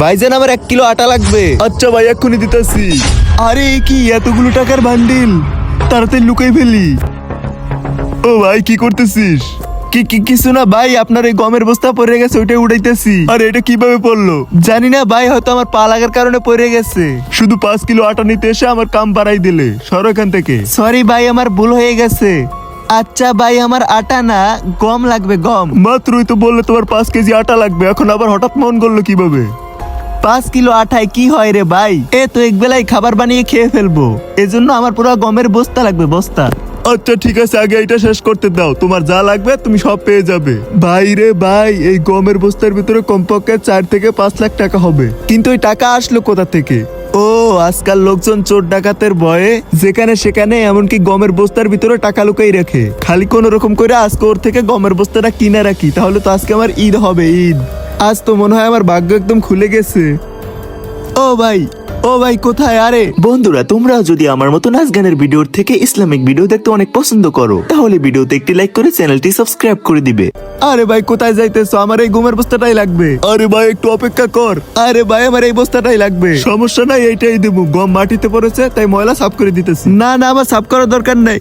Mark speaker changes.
Speaker 1: ভাইজান আমার এক কিলো আটা লাগবে।
Speaker 2: আচ্ছা ভাই এক্ষুনি দিতেছি। আরে এ কি? এতগুলো টাকার বান্ডিল। তাড়াতাড়ি লুকাই ফেলি। ও ভাই কি করতেছিস? কি কি কিছু না ভাই আপনার এই গমের বস্তা পড়ে গেছে ওইটা উড়াইতেছি। আরে এটা কীভাবে পড়ল?
Speaker 1: জানি না ভাই হয়তো আমার পা লাগার কারণে পড়ে গেছে।
Speaker 2: শুধু পাঁচ কিলো আটা নিতে এসে আমার কাম বাড়াই দিলে সরো এখান থেকে।
Speaker 1: সরি ভাই আমার ভুল হয়ে গেছে। আচ্ছা ভাই আমার আটা না গম লাগবে গম।
Speaker 2: মাত্রই তো বললে তোমার পাঁচ কেজি আটা লাগবে এখন আবার হঠাৎ মন করল কীভাবে?
Speaker 1: পাঁচ কিলো আঠায় কি হয় রে ভাই? এ তো এক বেলায় খাবার বানিয়ে খেয়ে ফেলব। এজন্য আমার পুরো গমের বস্তা লাগবে, বস্তা।
Speaker 2: আচ্ছা ঠিক আছে, আগে এটা শেষ করতে দাও। তোমার যা লাগবে, তুমি সব পেয়ে যাবে। ভাই রে ভাই, এই গমের বস্তার ভিতরে কমপক্ষে চার থেকে পাঁচ লাখ টাকা হবে। কিন্তু ওই টাকা আসলো কোথা থেকে? ও, আজকাল লোকজন চোর ডাকাতের ভয়ে যেখানে সেখানে, এমনকি গমের বস্তার ভিতরে টাকা লুকাই রাখে। খালি কোন রকম করে আজকে ওর থেকে গমের বস্তাটা কিনে রাখি, তাহলে তো আজকে আমার ঈদ হবে, ঈদ। আজ তো মনে হয় আমার ভাগ্য একদম খুলে গেছে। ও ভাই ও ভাই কোথায়? আরে
Speaker 3: বন্ধুরা তোমরা যদি আমার মতো নাচ গানের ভিডিওর থেকে ইসলামিক ভিডিও দেখতে অনেক পছন্দ করো তাহলে ভিডিওতে একটি লাইক করে চ্যানেলটি সাবস্ক্রাইব করে দিবে।
Speaker 2: আরে ভাই কোথায় যাইতেছো? আমার এই ঘুমের বস্তাটাই লাগবে। আরে ভাই একটু অপেক্ষা কর। আরে ভাই আমার এই বস্তাটাই লাগবে। সমস্যা নাই এইটাই দেবো। গম মাটিতে পড়েছে তাই ময়লা সাফ করে দিতেছি। না না আমার সাফ করার দরকার নাই।